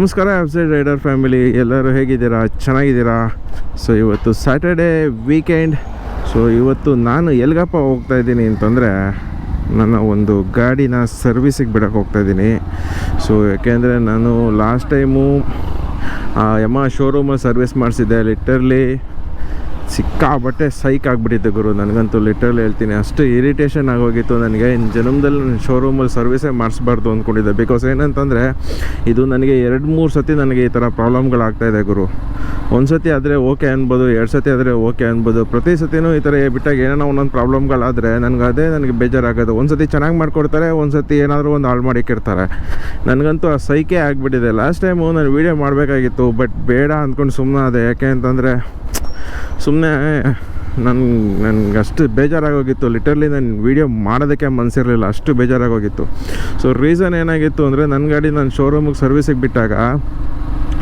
ನಮಸ್ಕಾರ website rider family. ಎಲ್ಲರೂ ಹೇಗಿದ್ದೀರಾ? ಚೆನ್ನಾಗಿದ್ದೀರಾ? ಸೊ ಇವತ್ತು ಸ್ಯಾಟರ್ಡೇ ವೀಕೆಂಡ್ ಸೊ ಇವತ್ತು ನಾನು ಎಲ್ಗಪ್ಪ ಹೋಗ್ತಾ ಇದ್ದೀನಿ ಅಂತಂದರೆ, ನನ್ನ ಒಂದು ಗಾಡಿನ ಸರ್ವಿಸಿಗೆ ಬಿಡೋಕೆ ಹೋಗ್ತಾ ಇದ್ದೀನಿ. ಸೊ ಯಾಕೆಂದರೆ ನಾನು ಲಾಸ್ಟ್ ಟೈಮು ಯಮ ಶೋರೂಮಲ್ಲಿ ಸರ್ವಿಸ್ ಮಾಡಿಸಿದ್ದೆ ಲಿಟರ್ಲಿ ಸಿಕ್ಕಾಬಟ್ಟೆ ಸೈಕ್ ಆಗಿಬಿಟ್ಟಿತ್ತು ಗುರು. ನನಗಂತೂ ಲಿಟ್ರಲ್ಲಿ ಹೇಳ್ತೀನಿ, ಅಷ್ಟು ಇರಿಟೇಷನ್ ಆಗೋಗಿತ್ತು ನನಗೆ. ಇನ್ನು ಜನ್ಮದಲ್ಲಿ ಶೋರೂಮಲ್ಲಿ ಸರ್ವಿಸೇ ಮಾಡಿಸ್ಬಾರ್ದು ಅಂದ್ಕೊಂಡಿದ್ದೆ ಬಿಕಾಸ್ ಏನಂತಂದರೆ, ಇದು ನನಗೆ ಎರಡು ಮೂರು ಸತಿ ನನಗೆ ಈ ಥರ ಪ್ರಾಬ್ಲಮ್ಗಳಾಗ್ತಾಯಿದೆ ಗುರು. ಒಂದು ಸತಿ ಆದರೆ ಓಕೆ ಅನ್ಬೋದು, ಎರಡು ಸತಿ ಆದರೆ ಓಕೆ ಅನ್ಬೋದು. ಪ್ರತಿ ಸತಿನೂ ಈ ಥರ ಬಿಟ್ಟಾಗ ಏನೇನೋ ಒಂದೊಂದು ಪ್ರಾಬ್ಲಮ್ಗಳಾದರೆ ನನಗೆ ಅದೇ ನನಗೆ ಬೇಜಾರಾಗೋದು. ಒಂದು ಸತಿ ಚೆನ್ನಾಗಿ ಮಾಡಿಕೊಡ್ತಾರೆ, ಒಂದು ಸತಿ ಏನಾದರೂ ಒಂದು ಹಾಳು ಮಾಡಿಕ್ಕಿರ್ತಾರೆ. ನನಗಂತೂ ಆ ಸೈಕೆ ಆಗಿಬಿಟ್ಟಿದೆ. ಲಾಸ್ಟ್ ಟೈಮು ನಾನು ವೀಡಿಯೋ ಮಾಡಬೇಕಾಗಿತ್ತು ಬಟ್ ಬೇಡ ಅಂದ್ಕೊಂಡು ಸುಮ್ಮನೆ ಅದೇ ಯಾಕೆ ಅಂತಂದರೆ ಸುಮ್ಮನೆ ನನ್ನ ನನಗೆ ಅಷ್ಟು ಬೇಜಾರಾಗೋಗಿತ್ತು. ಲಿಟರ್ಲಿ ನಾನು ವೀಡಿಯೋ ಮಾಡೋದಕ್ಕೆ ಮನಸ್ಸಿರಲಿಲ್ಲ ಅಷ್ಟು ಬೇಜಾರಾಗೋಗಿತ್ತು. ಸೊ ರೀಸನ್ ಏನಾಗಿತ್ತು ಅಂದರೆ ನನ್ನ ಗಾಡಿ ನಾನು ಶೋರೂಮಿಗೆ ಸರ್ವಿಸಿಗೆ ಬಿಟ್ಟಾಗ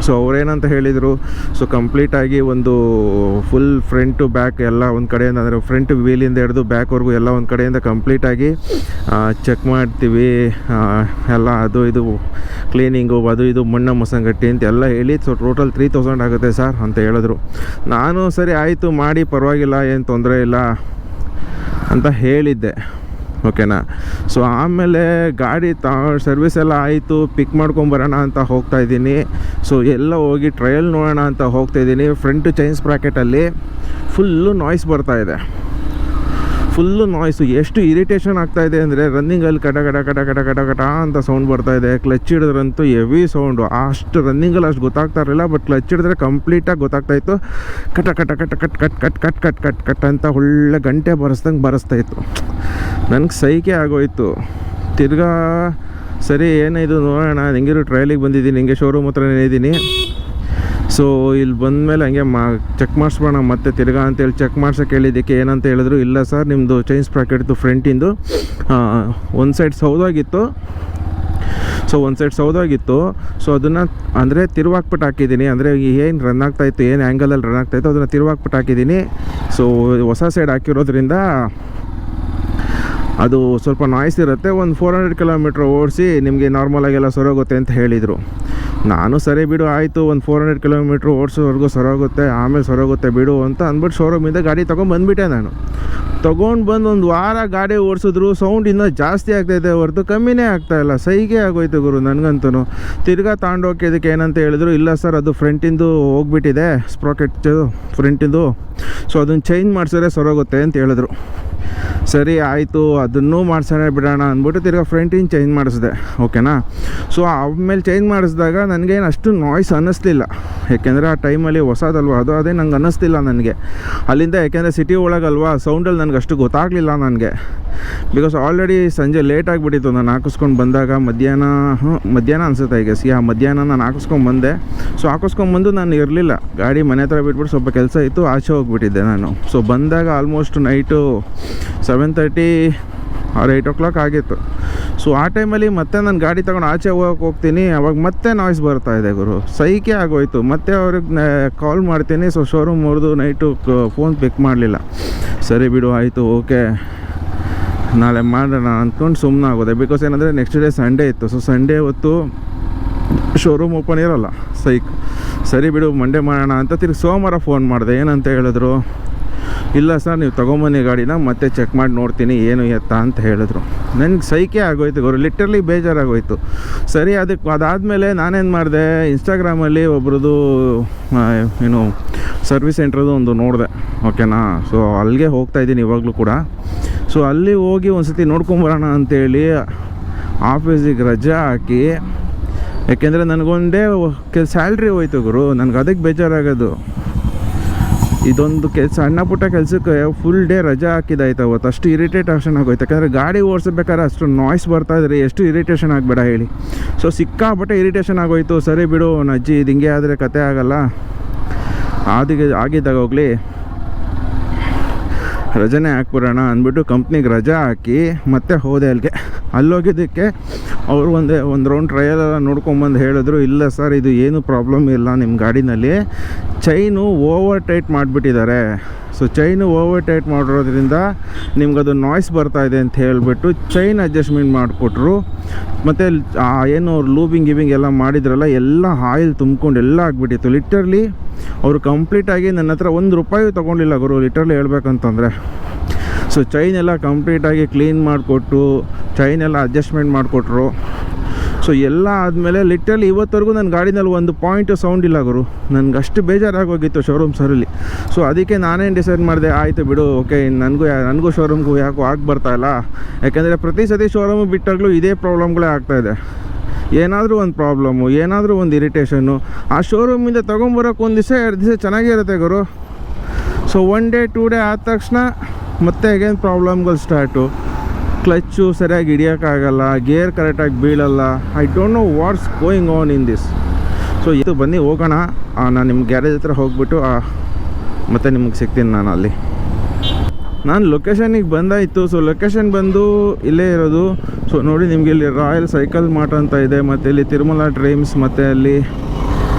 ಸೊ ಅವ್ರೇನಂತ ಹೇಳಿದರು ಸೊ ಕಂಪ್ಲೀಟಾಗಿ ಒಂದು ಫುಲ್ ಫ್ರಂಟು ಬ್ಯಾಕ್ ಎಲ್ಲ ಒಂದು ಕಡೆಯಿಂದ, ಅಂದರೆ ಫ್ರಂಟ್ ವೀಲಿಂದ ಹಿಡಿದು ಬ್ಯಾಕ್ವರೆಗೂ ಎಲ್ಲ ಒಂದು ಕಡೆಯಿಂದ ಕಂಪ್ಲೀಟಾಗಿ ಚೆಕ್ ಮಾಡ್ತೀವಿ ಎಲ್ಲ ಅದು ಇದು ಕ್ಲೀನಿಂಗು ಅದು ಇದು ಮಣ್ಣ ಮಸಂಗಟ್ಟಿ ಅಂತ ಎಲ್ಲ ಹೇಳಿ ಸೊ ಟೋಟಲ್ ತ್ರೀ ತೌಸಂಡ್ ಆಗುತ್ತೆ ಸರ್ ಅಂತ ಹೇಳಿದ್ರು. ನಾನು ಸರಿ ಆಯಿತು, ಮಾಡಿ ಪರವಾಗಿಲ್ಲ, ಏನು ತೊಂದರೆ ಇಲ್ಲ ಅಂತ ಹೇಳಿದ್ದೆ. ಓಕೆನಾ? ಸೊ ಆಮೇಲೆ ಗಾಡಿ ತಾ ಸರ್ವಿಸ್ ಎಲ್ಲ ಆಯಿತು ಪಿಕ್ ಮಾಡ್ಕೊಂಬರೋಣ ಅಂತ ಹೋಗ್ತಾ ಇದ್ದೀನಿ. ಸೊ ಎಲ್ಲ ಹೋಗಿ ಟ್ರಯಲ್ ನೋಡೋಣ ಅಂತ ಹೋಗ್ತಾ ಇದ್ದೀನಿ. ಫ್ರಂಟ್ ಚೈನ್ಸ್ ಬ್ರ್ಯಾಕೆಟಲ್ಲಿ ಫುಲ್ಲು ನಾಯ್ಸ್ ಬರ್ತಾ ಇದೆ. ಫುಲ್ಲು ನಾಯ್ಸು ಎಷ್ಟು ಇರಿಟೇಷನ್ ಆಗ್ತಾ ಇದೆ ಅಂದರೆ ರನ್ನಿಂಗಲ್ಲಿ ಕಟ ಕಟ ಕಟ ಕಟ ಕಟ ಕಟ ಅಂತ ಸೌಂಡ್ ಬರ್ತಾ ಇದೆ. ಕ್ಲಚ್ ಹಿಡಿದ್ರಂತೂ ಹೆವಿ ಸೌಂಡು ಅಷ್ಟು ರನ್ನಿಂಗಲ್ಲಿ ಅಷ್ಟು ಗೊತ್ತಾಗ್ತಾ ಇರಲಿಲ್ಲ ಬಟ್ ಕ್ಲಚ್ ಹಿಡಿದ್ರೆ ಕಂಪ್ಲೀಟಾಗಿ ಗೊತ್ತಾಗ್ತಾ ಇತ್ತು. ಕಟ ಕಟ ಕಟ, ಕಟ್ ಕಟ್ ಕಟ್ ಕಟ್ ಕಟ್ ಕಟ್ ಕಟ್ ಅಂತ ಒಳ್ಳೆ ಗಂಟೆ ಬರೆಸ್ದಂಗೆ ಬರೆಸ್ತಾ ಇತ್ತು. ನನಗೆ ಸೈಕೆ ಆಗೋಯ್ತು. ತಿರ್ಗಾ ಸರಿ ಏನಿದು ನೋಡೋಣ. ಹೆಂಗಿರು ಟ್ರಯಲಿಗೆ ಬಂದಿದ್ದೀನಿ, ಹಿಂಗೆ ಶೋರೂಮ್ ಹತ್ರನೇ ಇದ್ದೀನಿ. ಸೊ ಇಲ್ಲಿ ಬಂದಮೇಲೆ ಹಂಗೆ ಮಾ ಚೆಕ್ ಮಾಡಿಸ್ಬೋಣ ಮತ್ತೆ ತಿರ್ಗಾ ಅಂತೇಳಿ ಚೆಕ್ ಮಾಡ್ಸೋಕೆ ಹೇಳಿದ್ದಕ್ಕೆ ಏನಂತ ಹೇಳಿದ್ರು, ಇಲ್ಲ ಸರ್ ನಿಮ್ಮದು ಚೈನ್ಸ್ ಪ್ಯಾಕೆಟ್ದು ಫ್ರಂಟಿಂದು ಒಂದು ಸೈಡ್ ಸೌದಾಗಿತ್ತು. ಸೊ ಒಂದು ಸೈಡ್ ಸೌದಾಗಿತ್ತು. ಸೊ ಅದನ್ನು ಅಂದರೆ ತಿರುವಾಕ್ಬಿಟ್ಟು ಹಾಕಿದ್ದೀನಿ. ಅಂದರೆ ಏನು ರನ್ ಆಗ್ತಾಯಿತ್ತು ಏನು ಆ್ಯಂಗಲಲ್ಲಿ ರನ್ ಆಗ್ತಾಯಿತ್ತು ಅದನ್ನು ತಿರುವಾಕ್ಬಿಟ್ಟು ಹಾಕಿದ್ದೀನಿ. ಸೊ ಹೊಸ ಸೈಡ್ ಹಾಕಿರೋದ್ರಿಂದ ಅದು ಸ್ವಲ್ಪ ನಾಯ್ಸ್ ಇರುತ್ತೆ, ಒಂದು ಫೋರ್ ಹಂಡ್ರೆಡ್ ಕಿಲೋಮೀಟ್ರ್ ಓಡಿಸಿ ನಿಮಗೆ ನಾರ್ಮಲಾಗೆಲ್ಲ ಸರೋಗುತ್ತೆ ಅಂತ ಹೇಳಿದರು. ನಾನು ಸರಿ ಬಿಡು, ಆಯಿತು, ಒಂದು ಫೋರ್ ಹಂಡ್ರೆಡ್ ಕಿಲೋಮೀಟ್ರ್ ಓಡಿಸೋವರೆಗೂ ಸರೋಗುತ್ತೆ, ಆಮೇಲೆ ಸರೋಗುತ್ತೆ ಬಿಡು ಅಂತ ಅಂದ್ಬಿಟ್ಟು ಶೋರೂಮಿಂದ ಗಾಡಿ ತೊಗೊಂಡ್ಬಂದ್ಬಿಟ್ಟೆ ನಾನು. ತೊಗೊಂಡು ಬಂದು ಒಂದು ವಾರ ಗಾಡಿ ಓಡಿಸಿದ್ರು ಸೌಂಡ್ ಇನ್ನೂ ಜಾಸ್ತಿ ಆಗ್ತಾಯಿದೆ ಹೊರತು ಕಮ್ಮಿನೇ ಆಗ್ತಾಯಿಲ್ಲ ಸೈಗೆ ಆಗೋಯ್ತು ಗುರು ನನಗಂತೂ ತಿರ್ಗಾ ತಾಂಡೋಕೆ ಇದಕ್ಕೆ ಏನಂತ ಹೇಳಿದ್ರು, ಇಲ್ಲ ಸರ್, ಅದು ಫ್ರಂಟಿಂದು ಹೋಗ್ಬಿಟ್ಟಿದೆ ಸ್ಪ್ರಾಕೆಟ್ ಫ್ರಂಟಿಂದು ಸೊ ಅದನ್ನು ಚೇಂಜ್ ಮಾಡಿಸಿದ್ರೆ ಸರೋಗುತ್ತೆ ಅಂತ ಹೇಳಿದ್ರು. ಸರಿ, ಆಯಿತು, ಅದನ್ನೂ ಮಾಡ್ಸೋಣ ಬಿಡೋಣ ಅಂದ್ಬಿಟ್ಟು ತಿರ್ಗಾ ಫ್ರಂಟಿನ ಚೇಂಜ್ ಮಾಡಿಸಿದೆ ಓಕೆನಾ ಸೊ ಆಮೇಲೆ ಚೇಂಜ್ ಮಾಡಿಸಿದಾಗ ನನಗೇನು ಅಷ್ಟು ನಾಯ್ಸ್ ಅನ್ನಿಸ್ಲಿಲ್ಲ. ಯಾಕೆಂದರೆ ಆ ಟೈಮಲ್ಲಿ ಹೊಸದಲ್ವ? ಅದು ಅದೇ ನಂಗೆ ಅನ್ನಿಸ್ತಿಲ್ಲ ನನಗೆ. ಅಲ್ಲಿಂದ ಯಾಕೆಂದರೆ ಸಿಟಿ ಒಳಗಲ್ವಾ? ಸೌಂಡಲ್ಲಿ ನನಗೆ ಅಷ್ಟು ಗೊತ್ತಾಗಲಿಲ್ಲ ನನಗೆ. ಬಿಕಾಸ್ ಆಲ್ರೆಡಿ ಸಂಜೆ ಲೇಟ್ ಆಗಿಬಿಟ್ಟಿತ್ತು, ನಾನು ಹಾಕಿಸ್ಕೊಂಡು ಬಂದಾಗ. ಮಧ್ಯಾಹ್ನ ಹ್ಞೂ ಮಧ್ಯಾಹ್ನ ಅನಿಸುತ್ತೆ ಈಗ ಸಿ ಆ ಮಧ್ಯಾಹ್ನ ನಾನು ಹಾಕಿಸ್ಕೊಂಡು ಬಂದೆ. ಸೊ ಹಾಕಿಸ್ಕೊಂಬಂದು ನಾನು ಇರಲಿಲ್ಲ. ಗಾಡಿ ಮನೆ ಹತ್ರ ಬಿಟ್ಬಿಟ್ಟು ಸ್ವಲ್ಪ ಕೆಲಸ ಇತ್ತು, ಆಚೆ ಹೋಗಿಬಿಟ್ಟಿದ್ದೆ ನಾನು. ಸೊ ಬಂದಾಗ almost night seven thirty or eight o'clock ಆಗಿತ್ತು. ಸೊ ಆ ಟೈಮಲ್ಲಿ ಮತ್ತೆ ನಾನು ಗಾಡಿ ತೊಗೊಂಡು ಆಚೆ ಹೋಗೋಕೆ ಹೋಗ್ತೀನಿ. ಅವಾಗ ಮತ್ತೆ ನಾಯ್ಸ್ ಬರ್ತಾ ಇದೆ ಗುರು. ಸೈಕೆ ಆಗೋಯ್ತು. ಮತ್ತೆ ಅವ್ರಿಗೆ ಕಾಲ್ ಮಾಡ್ತೀನಿ. ಸೊ ಶೋರೂಮ್ ಅವ್ರದ್ದು ನೈಟು ಫೋನ್ ಪಿಕ್ ಮಾಡಲಿಲ್ಲ. ಸರಿ ಬಿಡು, ಆಯಿತು ಓಕೆ ನಾಳೆ ಮಾಡೋಣ ಅಂದ್ಕೊಂಡು ಸುಮ್ಮನೆ ಆಗೋದೆ. ಬಿಕಾಸ್ ಏನಂದರೆ ನೆಕ್ಸ್ಟ್ ಡೇ ಸಂಡೇ ಇತ್ತು. ಸೊ ಸಂಡೇ ಹೊತ್ತು ಶೋರೂಮ್ ಓಪನ್ ಇರೋಲ್ಲ ಸೈಕ್ ಸರಿ ಬಿಡು ಮಂಡೇ ಮಾಡೋಣ ಅಂತ ತಿರ್ಗಿ ಸೋಮವಾರ ಫೋನ್ ಮಾಡಿದೆ. ಏನಂತ ಹೇಳಿದ್ರು? ಇಲ್ಲ ಸರ್, ನೀವು ತೊಗೊಂಬನ್ನಿ ಗಾಡಿನ, ಮತ್ತೆ ಚೆಕ್ ಮಾಡಿ ನೋಡ್ತೀನಿ ಏನು ಎತ್ತ ಅಂತ ಹೇಳಿದ್ರು. ನನಗೆ ಸೈಕೆ ಆಗೋಯ್ತು ಗುರು ಲಿಟ್ರಲಿ ಬೇಜಾರಾಗೋಯ್ತು. ಸರಿ ಅದಕ್ಕೆ ಅದಾದಮೇಲೆ ನಾನೇನು ಮಾಡಿದೆ ಇನ್ಸ್ಟಾಗ್ರಾಮಲ್ಲಿ ಒಬ್ರದ್ದು ಏನು ಸರ್ವಿಸ್ ಸೆಂಟ್ರದ್ದು ಒಂದು ನೋಡಿದೆ ಓಕೆನಾ ಸೊ ಅಲ್ಲಿಗೆ ಹೋಗ್ತಾ ಇದ್ದೀನಿ ಇವಾಗಲೂ ಕೂಡ. ಸೊ ಅಲ್ಲಿ ಹೋಗಿ ಒಂದು ಸತಿ ನೋಡ್ಕೊಂಬರೋಣ ಅಂತೇಳಿ ಆಫೀಸಿಗೆ ರಜೆ ಹಾಕಿ, ಯಾಕೆಂದರೆ ನನಗೊಂದೇ ಕೆಲ ಸ್ಯಾಲ್ರಿ ಹೋಯ್ತು ಗುರು, ನನಗೆ ಅದಕ್ಕೆ ಬೇಜಾರಾಗೋದು. ಇದೊಂದು ಕೆಲಸ ಸಣ್ಣ ಪುಟ್ಟ ಕೆಲಸಕ್ಕೆ ಫುಲ್ ಡೇ ರಜಾ ಹಾಕಿದಾಯ್ತು ಅವತ್ತು. ಅಷ್ಟು ಇರಿಟೇಟ್ ಆಕ್ಷನ್ ಆಗೋಯ್ತು. ಯಾಕಂದರೆ ಗಾಡಿ ಓಡಿಸ್ಬೇಕಾದ್ರೆ ಅಷ್ಟು ನಾಯ್ಸ್ ಬರ್ತಾ ಇದ್ರೆ ಎಷ್ಟು ಇರಿಟೇಷನ್ ಆಗಬೇಡ ಹೇಳಿ. ಸೊ ಸಿಕ್ಕಾಪಟ್ಟೆ ಇರಿಟೇಷನ್ ಆಗೋಯ್ತು. ಸರಿ ಬಿಡು ಅಜ್ಜಿ ಇದು ಹಿಂಗೆ ಆದರೆ ಕತೆ ಆಗಲ್ಲ. ಆದಿಗೆ, ಆಗಿದ್ದಾಗ ಹೋಗಲಿ. ರಜೆನೇ ಹಾಕ್ಬಿಡೋಣ ಅಂದ್ಬಿಟ್ಟು ಕಂಪ್ನಿಗೆ ರಜೆ ಹಾಕಿ ಮತ್ತೆ ಹೋದೆ ಅಲ್ಲಿಗೆ. ಅಲ್ಲೋಗಿದ್ದಕ್ಕೆ ಅವರು ಒಂದೇ ಒಂದು ರೌಂಡ್ ಟ್ರಯಲ್ ಎಲ್ಲ ನೋಡ್ಕೊಂಬಂದು ಹೇಳಿದ್ರು, ಇಲ್ಲ ಸರ್, ಇದು ಏನು ಪ್ರಾಬ್ಲಮ್ ಇಲ್ಲ ನಿಮ್ಮ ಗಾಡಿನಲ್ಲಿ. ಚೈನು ಓವರ್ ಟೈಟ್ ಮಾಡಿಬಿಟ್ಟಿದ್ದಾರೆ. ಸೊ ಚೈನು ಓವರ್ ಟೈಟ್ ಮಾಡಿರೋದ್ರಿಂದ ನಿಮ್ಗದು ನಾಯ್ಸ್ ಇದೆ ಅಂತ ಹೇಳಿಬಿಟ್ಟು ಚೈನ್ ಅಡ್ಜಸ್ಟ್ಮೆಂಟ್ ಮಾಡಿಕೊಟ್ರು. ಮತ್ತು ಏನು ಅವ್ರು ಲೂಬಿಂಗ್ ಗಿಬಿಂಗ್ ಎಲ್ಲ ಮಾಡಿದ್ರಲ್ಲ, ಎಲ್ಲ ಆಯಿಲ್ ತುಂಬ್ಕೊಂಡು ಎಲ್ಲ ಆಗಿಬಿಟ್ಟಿತ್ತು. ಲಿಟರ್ಲಿ ಅವರು ಕಂಪ್ಲೀಟಾಗಿ ನನ್ನ ಹತ್ರ ಒಂದು ರೂಪಾಯಿ ತೊಗೊಂಡಿಲ್ಲ ಗುರು ಲಿಟರ್ಲಿ ಹೇಳ್ಬೇಕಂತಂದರೆ. ಸೊ ಚೈನ್ ಎಲ್ಲ ಕಂಪ್ಲೀಟಾಗಿ ಕ್ಲೀನ್ ಮಾಡಿಕೊಟ್ಟು ಚೈನ್ ಎಲ್ಲ ಅಡ್ಜಸ್ಟ್ಮೆಂಟ್ ಮಾಡಿಕೊಟ್ರು. ಸೊ ಎಲ್ಲ ಆದಮೇಲೆ ಲಿಟ್ರಲಿ ಇವತ್ತವರೆಗೂ ನನ್ನ ಗಾಡಿನಲ್ಲಿ ಒಂದು ಪಾಯಿಂಟು ಸೌಂಡ್ ಇಲ್ಲ ಗುರು. ನನಗೆ ಅಷ್ಟು ಬೇಜಾರಾಗೋಗಿತ್ತು ಶೋರೂಮ್ ಸರಲ್ಲಿ ಸೊ ಅದಕ್ಕೆ ನಾನೇನು ಡಿಸೈಡ್ ಮಾಡಿದೆ, ಆಯಿತು ಬಿಡು ಓಕೆ ನನಗೂ ನನಗೂ ಶೋರೂಮ್ಗೂ ಯಾಕೋ ಆಗಿ ಬರ್ತಾ ಇಲ್ಲ? ಯಾಕೆಂದರೆ ಪ್ರತಿ ಸತಿ ಶೋರೂಮ್ ಬಿಟ್ಟಾಗಲೂ ಇದೇ ಪ್ರಾಬ್ಲಮ್ಗಳೇ ಆಗ್ತಾಯಿದೆ ಏನಾದರೂ ಒಂದು ಪ್ರಾಬ್ಲಮ್ಮು ಏನಾದರೂ ಒಂದು ಇರಿಟೇಷನ್ನು ಆ ಶೋರೂಮಿಂದ ತೊಗೊಂಬರೋಕೆ ಒಂದು ದಿವಸ, ಎರಡು ದಿವಸ ಚೆನ್ನಾಗಿರುತ್ತೆ ಗುರು. So one day two day ಆದ ತಕ್ಷಣ ಮತ್ತೆ ಅಗೇನ್ ಪ್ರಾಬ್ಲಮ್ಗಳು ಸ್ಟಾರ್ಟು ಕ್ಲಚ್ಚು ಸರಿಯಾಗಿ ಹಿಡಿಯೋಕ್ಕಾಗಲ್ಲ ಗೇರ್ ಕರೆಕ್ಟಾಗಿ ಬೀಳಲ್ಲ. I don't know what's going on in this so ಇದು ಬನ್ನಿ, ಹೋಗೋಣ. ನಾನು ನಿಮ್ಮ ಗ್ಯಾರೇಜ್ ಹತ್ರ ಹೋಗ್ಬಿಟ್ಟು ಮತ್ತೆ ನಿಮಗೆ ಸಿಗ್ತೀನಿ ನಾನು ಅಲ್ಲಿ. ನಾನು ಲೊಕೇಶನಿಗೆ ಬಂದಾಯಿತು. ಸೊ ಲೊಕೇಶನ್ ಬಂದು ಇಲ್ಲೇ ಇರೋದು. ಸೊ ನೋಡಿ ನಿಮಗೆ ಇಲ್ಲಿ ರಾಯಲ್ ಸೈಕಲ್ ಮಾರ್ಟ್ ಅಂತ ಇದೆ. ಮತ್ತು ಇಲ್ಲಿ ತಿರುಮಲ ಡ್ರೀಮ್ಸ್ ಮತ್ತು ಅಲ್ಲಿ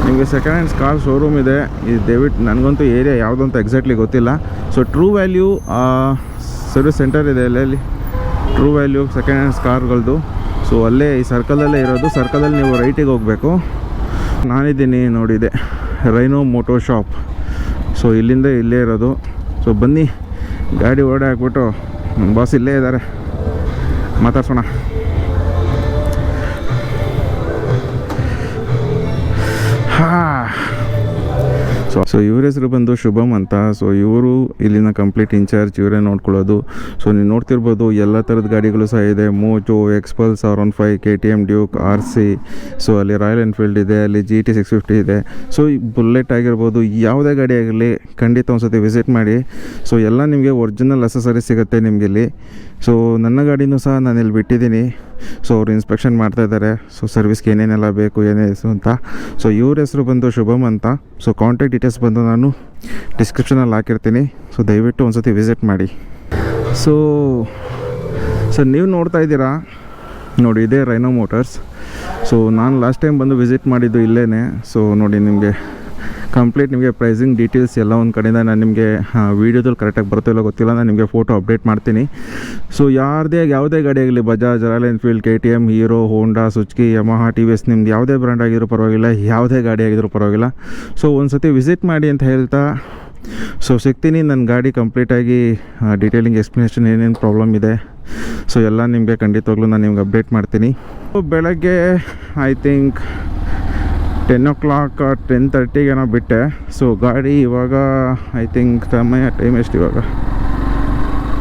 ನಿಮಗೆ ಸೆಕೆಂಡ್ ಹ್ಯಾಂಡ್ಸ್ ಕಾರ್ ಶೋರೂಮ್ ಇದೆ. ಇದು ದಯವಿಟ್ ನನಗಂತೂ ಏರಿಯಾ ಯಾವುದು ಅಂತ ಎಕ್ಸಾಕ್ಟ್ಲಿ ಗೊತ್ತಿಲ್ಲ. So True Value service centre ಇದೆ ಅಲ್ಲಿ ಟ್ರೂ ವ್ಯಾಲ್ಯೂ ಸೆಕೆಂಡ್ ಹ್ಯಾಂಡ್ಸ್ ಕಾರ್ಗಳದ್ದು ಸೊ ಅಲ್ಲೇ ಈ ಸರ್ಕಲಲ್ಲೇ ಇರೋದು. ಸರ್ಕಲಲ್ಲಿ ನೀವು ರೈಟಿಗೆ ಹೋಗಬೇಕು. ನಾನಿದ್ದೀನಿ ನೋಡಿದೆ ರೈನೋ ಮೋಟೋ ಶಾಪ್ ಸೊ ಇಲ್ಲಿಂದ ಇಲ್ಲೇ ಇರೋದು. ಸೊ ಬನ್ನಿ. ಗಾಡಿ ಓಡಾಕ್ಬಿಟ್ಟು ನಮ್ಮ ಬಾಸ್ ಇಲ್ಲೇ ಇದ್ದಾರೆ. ಮಾತಾಡ್ಸೋಣ. ಸೊ ಸೊ ಇವ್ರ ಹೆಸರು ಬಂದು ಶುಭಮ್ ಅಂತ. ಸೊ ಇವರು ಇಲ್ಲಿನ ಕಂಪ್ಲೀಟ್ ಇನ್ಚಾರ್ಜ್ ಇವರೇ ನೋಡ್ಕೊಳ್ಳೋದು. ಸೊ ನೀವು ನೋಡ್ತಿರ್ಬೋದು, ಎಲ್ಲ ಥರದ ಗಾಡಿಗಳು ಸಹ ಇದೆ. Moto Xpulse R one five K T M Duke R C so ಅಲ್ಲಿ ರಾಯಲ್ ಎನ್ಫೀಲ್ಡ್ ಇದೆ, ಅಲ್ಲಿ ಜಿ ಟಿ ಸಿಕ್ಸ್ ಫಿಫ್ಟಿ ಇದೆ. ಸೊ ಈ ಬುಲೆಟ್ ಆಗಿರ್ಬೋದು, ಯಾವುದೇ ಗಾಡಿ ಆಗಲಿ, ಖಂಡಿತ ಒಂದು ಒಂದ್ಸತಿ ವಿಸಿಟ್ ಮಾಡಿ. ಸೊ ಎಲ್ಲ ನಿಮಗೆ ಒರಿಜಿನಲ್ ಅಸೆಸರಿ ಸಿಗುತ್ತೆ ನಿಮಗೆ ಇಲ್ಲಿ ಸೊ ನನ್ನ ಗಾಡಿನೂ ಸಹ ನಾನು ಇಲ್ಲಿ ಬಿಟ್ಟಿದ್ದೀನಿ. ಸೊ ಅವ್ರು ಇನ್ಸ್ಪೆಕ್ಷನ್ ಮಾಡ್ತಾ ಇದ್ದಾರೆ ಸೊ ಸರ್ವಿಸ್ಗೆ ಏನೇನೆಲ್ಲ ಬೇಕು, ಏನೇ ಅಂತ. ಸೊ ಇವ್ರ ಹೆಸರು ಬಂದು ಶುಭಮ್ ಅಂತ. ಸೊ ಕಾಂಟ್ಯಾಕ್ಟ್ ಡೀಟೇಲ್ಸ್ ಬಂದು ನಾನು ಡಿಸ್ಕ್ರಿಪ್ಷನಲ್ಲಿ ಹಾಕಿರ್ತೀನಿ. ಸೊ ದಯವಿಟ್ಟು ಒಂದ್ಸತಿ ವಿಸಿಟ್ ಮಾಡಿ. ಸೊ ಸರ್ ನೀವು ನೋಡ್ತಾ ಇದ್ದೀರಾ? ನೋಡಿ, ಇದೇ ರೈನೋ ಮೋಟರ್ಸ್ ಸೊ ನಾನು ಲಾಸ್ಟ್ ಟೈಮ್ ಬಂದು ವಿಸಿಟ್ ಮಾಡಿದ್ದು ಇಲ್ಲೇ ಸೊ ನೋಡಿ, ನಿಮಗೆ ಕಂಪ್ಲೀಟ್ ನಿಮಗೆ ಪ್ರೈಸಿಂಗ್ ಡೀಟೇಲ್ಸ್ ಎಲ್ಲ ಒಂದು ಕಡೆಯಿಂದ ನಾನು ನಿಮಗೆ ವೀಡಿಯೋದಲ್ಲಿ ಕರೆಕ್ಟಾಗಿ ಬರುತ್ತೋ ಇಲ್ಲ ಗೊತ್ತಿಲ್ಲ, ನಾನು ನಿಮಗೆ ಫೋಟೋ ಅಪ್ಡೇಟ್ ಮಾಡ್ತೀನಿ. ಸೊ ಯಾರದೇ, ಯಾವುದೇ ಗಾಡಿ ಆಗಲಿ Bajaj Royal Enfield K T M Hero Honda Suzuki Yamaha T V S ನಿಮ್ದು ಯಾವುದೇ ಬ್ರ್ಯಾಂಡ್ ಆಗಿದ್ರು ಪರವಾಗಿಲ್ಲ, ಯಾವುದೇ ಗಾಡಿ ಆಗಿದ್ರು ಪರವಾಗಿಲ್ಲ. ಸೊ ಒಂದು ಸತಿ ವಿಸಿಟ್ ಮಾಡಿ ಅಂತ ಹೇಳ್ತಾ ಸೊ ಸಿಗ್ತೀನಿ. ನನ್ನ ಗಾಡಿ ಕಂಪ್ಲೀಟಾಗಿ ಡೀಟೇಲಿಂಗ್ ಎಕ್ಸ್ಪ್ಲನೇಷನ್ ಏನೇನು ಪ್ರಾಬ್ಲಮ್ ಇದೆ ಸೊ ಎಲ್ಲ ನಿಮಗೆ ಖಂಡಿತವಾಗ್ಲೂ ನಾನು ನಿಮ್ಗೆ ಅಪ್ಡೇಟ್ ಮಾಡ್ತೀನಿ. ಬೆಳಗ್ಗೆ I think ten o'clock ten ತರ್ಟಿಗೇನೋ ಬಿಟ್ಟೆ. ಸೊ ಗಾಡಿ ಇವಾಗ ಐ ಥಿಂಕ್ ಸಮಯ ಟೈಮ್ ಎಷ್ಟು ಇವಾಗ?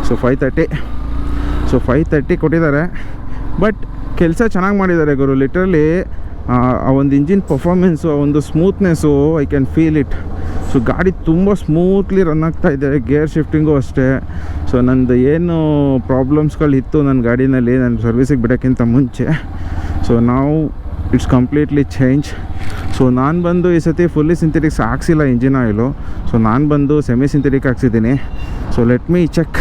So five thirty so five thirty ಕೊಟ್ಟಿದ್ದಾರೆ. ಬಟ್ ಕೆಲಸ ಚೆನ್ನಾಗಿ ಮಾಡಿದ್ದಾರೆ ಗುರು. ಲಿಟ್ರಲಿ ಆ ಒಂದು ಇಂಜಿನ್ ಪರ್ಫಾರ್ಮೆನ್ಸು ಆ ಒಂದು smoothness I can feel it so ಗಾಡಿ ತುಂಬ ಸ್ಮೂತ್ಲಿ ರನ್ ಆಗ್ತಾ ಇದೆ. ಗೇರ್ ಶಿಫ್ಟಿಂಗು ಅಷ್ಟೇ. ಸೊ ನಂದು ಏನು ಪ್ರಾಬ್ಲಮ್ಸ್ಗಳಿತ್ತು ನನ್ನ ಗಾಡಿನಲ್ಲಿ, ನಾನು ಸರ್ವಿಸಿಗೆ ಬಿಡೋಕ್ಕಿಂತ ಮುಂಚೆ. ಸೊ ನಾವು ಇಟ್ಸ್ ಕಂಪ್ಲೀಟ್ಲಿ ಚೇಂಜ್ ಸೊ ನಾನು ಬಂದು ಈ ಸತಿ ಫುಲ್ಲಿ ಸಿಂಥೆಟಿಕ್ಸ್ ಹಾಕ್ಸಿಲ್ಲ ಇಂಜಿನ್ ಆಯಿಲು ಸೊ ನಾನು ಬಂದು ಸೆಮಿ ಸಿಂಥೆಟಿಕ್ ಹಾಕ್ಸಿದ್ದೀನಿ. ಸೊ ಲೆಟ್ ಮೀ ಚೆಕ್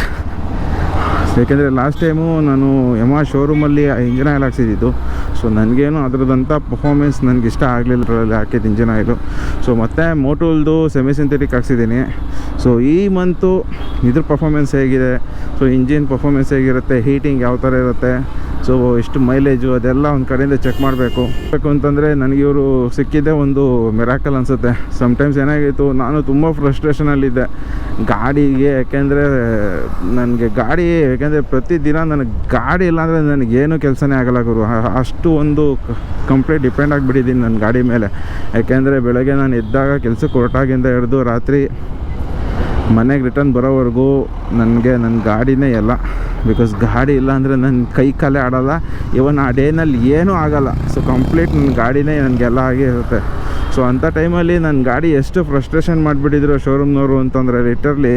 ಏಕೆಂದರೆ ಲಾಸ್ಟ್ ಟೈಮು ನಾನು ಯಮ ಶೋರೂಮಲ್ಲಿ ಇಂಜಿನ್ ಆಯಿಲ್ ಹಾಕ್ಸಿದ್ದು. ಸೊ ನನಗೇನು ಅದ್ರದ್ದಂಥ ಪರ್ಫಾರ್ಮೆನ್ಸ್ ನನಗೆ ಇಷ್ಟ ಆಗಲಿಲ್ಲ ಅದರಲ್ಲಿ ಹಾಕಿದ್ದು ಇಂಜಿನ್ ಆಯಿಲು ಸೊ ಮತ್ತು ಮೋಟೋಲ್ದು ಸೆಮಿ ಸಿಂಥೆಟಿಕ್ ಹಾಕ್ಸಿದ್ದೀನಿ. ಸೊ ಈ ಮಂತು ಇದ್ರ ಪರ್ಫಾರ್ಮೆನ್ಸ್ ಹೇಗಿದೆ? ಸೊ ಇಂಜಿನ್ ಪರ್ಫಾಮೆನ್ಸ್ ಹೇಗಿರುತ್ತೆ? ಹೀಟಿಂಗ್ ಯಾವ ಥರ ಇರುತ್ತೆ? ಸೊ ಎಷ್ಟು ಮೈಲೇಜು ಅದೆಲ್ಲ ಒಂದು ಕಡೆಯಿಂದ ಚೆಕ್ ಮಾಡಬೇಕು. ಬೇಕು ಅಂತಂದರೆ ನನಗೆ ಇವರು ಸಿಕ್ಕಿದ್ದೇ ಒಂದು ಮೆರಾಕಲ್ ಅನಿಸುತ್ತೆ. ಸಮ್ಟೈಮ್ಸ್ ಏನಾಗಿತ್ತು, ನಾನು ತುಂಬ ಫ್ರಸ್ಟ್ರೇಷನಲ್ಲಿದ್ದೆ ಗಾಡಿಗೆ, ಯಾಕೆಂದರೆ, ನನಗೆ ಗಾಡಿ, ಯಾಕೆಂದರೆ ಪ್ರತಿದಿನ ನನಗೆ ಗಾಡಿ ಇಲ್ಲಾಂದರೆ ನನಗೇನು ಕೆಲಸನೇ ಆಗಲ್ಲ ಗುರು. ಅಷ್ಟು ಒಂದು ಕಂಪ್ಲೀಟ್ ಡಿಪೆಂಡ್ ಆಗಿಬಿಟ್ಟಿದ್ದೀನಿ ನನ್ನ ಗಾಡಿ ಮೇಲೆ. ಯಾಕೆಂದರೆ ಬೆಳಗ್ಗೆ ನಾನು ಎದ್ದಾಗ ಕೆಲಸಕ್ಕೆ ಹೊರಟಾಗಿಂದ ಹಿಡಿದು ರಾತ್ರಿ ಮನೆಗೆ ರಿಟರ್ನ್ ಬರೋವರೆಗೂ ನನಗೆ ನನ್ನ ಗಾಡಿನೇ ಎಲ್ಲ ಬಿಕಾಸ್ ಗಾಡಿ ಇಲ್ಲ ಅಂದರೆ ನನ್ನ ಕೈ ಕಾಲೇ ಆಡಲ್ಲ. ಇವನ್ ಆ ಡೇನಲ್ಲಿ ಏನೂ ಆಗಲ್ಲ. ಸೊ ಕಂಪ್ಲೀಟ್ ನನ್ನ ಗಾಡಿನೇ ನನಗೆಲ್ಲ ಆಗೇ ಇರುತ್ತೆ. ಸೊ ಅಂಥ ಟೈಮಲ್ಲಿ ನನ್ನ ಗಾಡಿ ಎಷ್ಟು ಫ್ರಸ್ಟ್ರೇಷನ್ ಮಾಡಿಬಿಟ್ಟಿದ್ರು ಶೋರೂಮ್ನವರು ಅಂತಂದರೆ ರಿಟರ್ಲಿ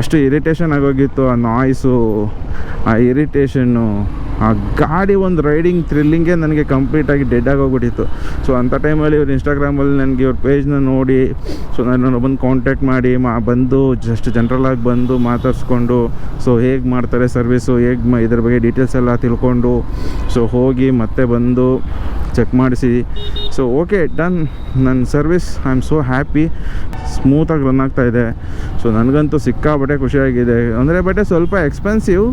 ಅಷ್ಟು ಇರಿಟೇಷನ್ ಆಗೋಗಿತ್ತು ಆ ನಾಯ್ಸು ಆ ಇರಿಟೇಷನ್ನು ಆ ಗಾಡಿ ಒಂದು ರೈಡಿಂಗ್ ಥ್ರಿಲ್ಲಿಂಗೇ ನನಗೆ ಕಂಪ್ಲೀಟಾಗಿ ಡೆಡ್ ಆಗೋಗ್ಬಿಟ್ಟಿತ್ತು. ಸೊ ಅಂಥ ಟೈಮಲ್ಲಿ ಇವ್ರು ಇನ್ಸ್ಟಾಗ್ರಾಮಲ್ಲಿ ನನಗೆ ಇವ್ರ ಪೇಜ್ನ ನೋಡಿ ಸೊ ನಾನು ಬಂದು ಕಾಂಟ್ಯಾಕ್ಟ್ ಮಾಡಿ, ಮಾ, ಬಂದು ಜಸ್ಟ್ ಜನ್ರಲಾಗಿ ಬಂದು ಮಾತಾಡಿಸ್ಕೊಂಡು ಸೊ ಹೇಗೆ ಮಾಡ್ತಾರೆ ಸರ್ವಿಸು ಹೇಗೆ ಇದ್ರ ಬಗ್ಗೆ ಡೀಟೇಲ್ಸ್ ಎಲ್ಲ ತಿಳ್ಕೊಂಡು ಸೊ ಹೋಗಿ ಮತ್ತೆ ಬಂದು ಚೆಕ್ ಮಾಡಿಸಿ. ಸೊ ಓಕೆ ಡನ್ ನನ್ನ service I am so happy ಸ್ಮೂತಾಗಿ ರನ್ ಆಗ್ತಾಯಿದೆ ಸೊ ನನಗಂತೂ ಸಿಕ್ಕಾಬಟ್ಟೆ ಖುಷಿಯಾಗಿದೆ. ಅಂದರೆ ಬಟ್ಟೆ ಸ್ವಲ್ಪ ಎಕ್ಸ್ಪೆನ್ಸಿವ್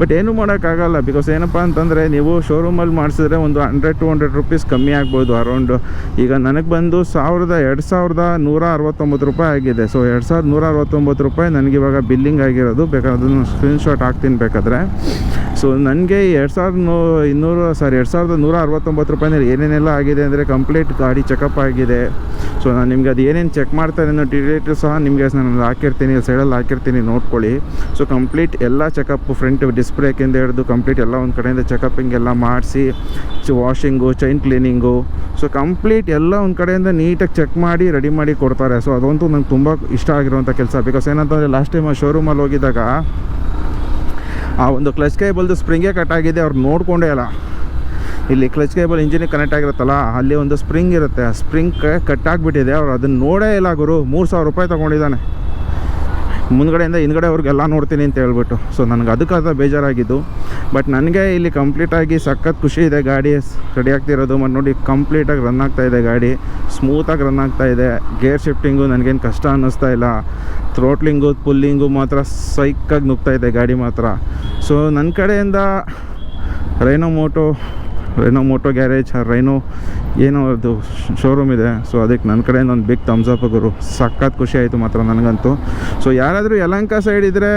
ಬಟ್ ಏನೂ ಮಾಡೋಕ್ಕಾಗಲ್ಲ. ಬಿಕಾಸ್ ಏನಪ್ಪ ಅಂತಂದರೆ, ನೀವು ಶೋರೂಮಲ್ಲಿ ಮಾಡಿಸಿದ್ರೆ ಒಂದು ಹಂಡ್ರೆಡ್ ಟು ಹಂಡ್ರೆಡ್ ರುಪೀಸ್ ಕಮ್ಮಿ ಆಗ್ಬೋದು ಅರೌಂಡು ಈಗ ನನಗೆ ಬಂದು ಸಾವಿರದ ಎರಡು ಸಾವಿರದ ನೂರ ಅರವತ್ತೊಂಬತ್ತು ರೂಪಾಯಿ ಆಗಿದೆ. ಸೊ ಎರಡು ಸಾವಿರದ ನೂರ ಅರವತ್ತೊಂಬತ್ತು ರೂಪಾಯಿ ನನಗೆ ಇವಾಗ ಬಿಲ್ಲಿಂಗ್ ಆಗಿರೋದು. ಬೇಕಾದ್ರೆ ಅದನ್ನು ಸ್ಕ್ರೀನ್ಶಾಟ್ ಹಾಕ್ತೀನಿ ಬೇಕಾದ್ರೆ. ಸೊ ನನಗೆ ಎರಡು ಸಾವಿರದ ನೂ, ಇನ್ನೂರು ಸಾರಿ ಎರಡು ಸಾವಿರದ ನೂರ ಅರವತ್ತೊಂಬತ್ತು ರೂಪಾಯಿನಲ್ಲಿ ಏನೇನೆಲ್ಲ ಆಗಿದೆ ಅಂದರೆ ಕಂಪ್ಲೀಟ್ ಗಾಡಿ ಚೆಕಪ್ ಆಗಿದೆ. ಸೊ ನಾನು ನಿಮಗೆ ಅದು ಏನೇನು ಚೆಕ್ ಮಾಡ್ತಾರೆ ಅನ್ನೋ ಡಿಟೇಲ್ಸ್ ಸಹ ನಿಮಗೆ ನಾನು ಹಾಕಿರ್ತೀನಿ ಸೈಡಲ್ಲಿ ಹಾಕಿರ್ತೀನಿ, ನೋಡ್ಕೊಳ್ಳಿ. ಸೊ ಕಂಪ್ಲೀಟ್ ಎಲ್ಲ ಚೆಕಪ್ ಫ್ರಂಟ್ ಡಿಸ್ಪ್ಲೇಕಿಂದ ಹಿಡಿದು ಕಂಪ್ಲೀಟ್ ಎಲ್ಲ ಒಂದು ಕಡೆಯಿಂದ ಚೆಕಪ್ಪಿಂಗ್ ಎಲ್ಲ ಮಾಡಿಸಿ washing chain cleaning so complete ಎಲ್ಲ ಒಂದು ಕಡೆಯಿಂದ ನೀಟಾಗಿ ಚೆಕ್ ಮಾಡಿ ರೆಡಿ ಮಾಡಿ ಕೊಡ್ತಾರೆ. ಸೊ ಅದಂತೂ ನಂಗೆ ತುಂಬ ಇಷ್ಟ ಆಗಿರುವಂಥ ಕೆಲಸ. ಬಿಕಾಸ್ ಏನಂತಂದರೆ ಲಾಸ್ಟ್ ಟೈಮ್ ಶೋರೂಮಲ್ಲಿ ಹೋಗಿದ್ದಾಗ, ಆ ಒಂದು ಕ್ಲಚ್ ಕೇಬಲ್ದು ಸ್ಪ್ರಿಂಗೇ ಕಟ್ ಆಗಿದೆ, ಅವ್ರು ನೋಡಿಕೊಂಡೇ ಅಲ್ಲ ಇಲ್ಲಿ ಕ್ಲಚ್ ಕೇಬಲ್ ಇಂಜಿನಿಗೆ ಕನೆಕ್ಟ್ ಆಗಿರುತ್ತಲ್ಲ, ಅಲ್ಲಿ ಒಂದು ಸ್ಪ್ರಿಂಗ್ ಇರುತ್ತೆ. ಆ ಸ್ಪ್ರಿಂಗ್ ಕಟ್ ಆಗಿಬಿಟ್ಟಿದೆ. ಅವ್ರು ಅದನ್ನು ನೋಡೇ ಇಲ್ಲ ಗುರು. ಮೂರು ಸಾವಿರ ರೂಪಾಯಿ ತೊಗೊಂಡಿದ್ದಾನೆ. ಮುಂದ್ಗಡೆಯಿಂದ ಹಿಂದ್ಗಡೆವ್ರಿಗೆಲ್ಲ ನೋಡ್ತೀನಿ ಅಂತ ಹೇಳ್ಬಿಟ್ಟು. ಸೊ ನನಗೆ ಅದಕ್ಕಾದ ಬೇಜಾರಾಗಿದ್ದು. ಬಟ್ ನನಗೆ ಇಲ್ಲಿ ಕಂಪ್ಲೀಟಾಗಿ ಸಖತ್ ಖುಷಿ ಇದೆ ಗಾಡಿ ರೆಡಿ ಆಗ್ತಿರೋದು. ಮತ್ತು ನೋಡಿ ಕಂಪ್ಲೀಟಾಗಿ ರನ್ ಆಗ್ತಾ ಇದೆ ಗಾಡಿ. ಸ್ಮೂತಾಗಿ ರನ್ ಆಗ್ತಾ ಇದೆ. ಗೇರ್ ಶಿಫ್ಟಿಂಗು ನನಗೇನು ಕಷ್ಟ ಅನ್ನಿಸ್ತಾ ಇಲ್ಲ. ಥ್ರೋಟ್ಲಿಂಗು ಪುಲ್ಲಿಂಗು ಮಾತ್ರ ಸೈಕಾಗಿ ನುಗ್ತಾ ಇದೆ ಗಾಡಿ ಮಾತ್ರ. ಸೊ ನನ್ನ ಕಡೆಯಿಂದ Rhino Moto Rhino Moto garage Rhino ಏನೋ ಅದು ಶೋರೂಮ್ ಇದೆ. ಸೊ ಅದಕ್ಕೆ ನನ್ನ ಕಡೆಯಿಂದ ಒಂದು ಬಿಗ್ ಅಪ್ ಗುರು ಸಖತ್ ಖುಷಿ ಆಯಿತು ಮಾತ್ರ ನನಗಂತೂ. ಸೊ ಯಾರಾದರೂ ಯಲಂಕ ಸೈಡ್ ಇದ್ದರೆ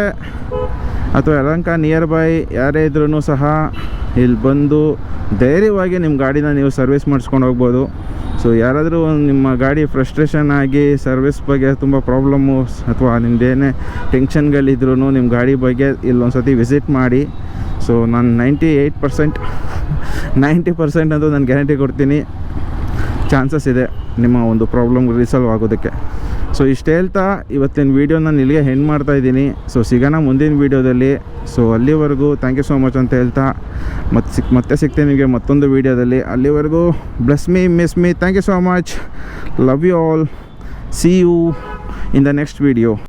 ಅಥವಾ ಯಲಂಕ ನಿಯರ್ ಬೈ ಯಾರೇ ಇದ್ರೂ ಸಹ ಇಲ್ಲಿ ಬಂದು ಧೈರ್ಯವಾಗಿ ನಿಮ್ಮ ಗಾಡಿನ ನೀವು ಸರ್ವಿಸ್ ಮಾಡಿಸ್ಕೊಂಡು ಹೋಗ್ಬೋದು. ಸೊ ಯಾರಾದರೂ ನಿಮ್ಮ ಗಾಡಿ ಫ್ರಸ್ಟ್ರೇಷನ್ ಆಗಿ ಸರ್ವಿಸ್ ಬಗ್ಗೆ ತುಂಬ ಪ್ರಾಬ್ಲಮ್ಮು ಅಥವಾ ನಿಮ್ಮದೇನೇ ಟೆನ್ಷನ್ಗಳಿದ್ರೂ ನಿಮ್ಮ ಗಾಡಿ ಬಗ್ಗೆ ಇಲ್ಲೊಂದು ಸತಿ ವಿಸಿಟ್ ಮಾಡಿ. ಸೊ ನಾನು ninety eight percent ninety percent ಅಂತೂ ನಾನು ಗ್ಯಾರಂಟಿ ಕೊಡ್ತೀನಿ. ಚಾನ್ಸಸ್ ಇದೆ ನಿಮ್ಮ ಒಂದು ಪ್ರಾಬ್ಲಮ್ ರಿಸಾಲ್ವ್ ಆಗೋದಕ್ಕೆ. ಸೊ ಇಷ್ಟು ಹೇಳ್ತಾ ಇವತ್ತಿನ ವೀಡಿಯೋ ನಾನು ಇಲ್ಲಿಗೆ ಹೆಣ್ಣು ಮಾಡ್ತಾ ಇದ್ದೀನಿ. ಸೊ ಸಿಗೋಣ ಮುಂದಿನ ವೀಡಿಯೋದಲ್ಲಿ ಸೊ ಅಲ್ಲಿವರೆಗೂ ಥ್ಯಾಂಕ್ ಯು ಸೋ ಮಚ್ ಅಂತ ಹೇಳ್ತಾ. ಮತ್ತೆ ಸಿಕ್, ಮತ್ತೆ ಸಿಗ್ತೀನಿ ನಿಮಗೆ ಮತ್ತೊಂದು ವೀಡಿಯೋದಲ್ಲಿ ಅಲ್ಲಿವರೆಗೂ bless me miss me thank you so much love you all see you in the next video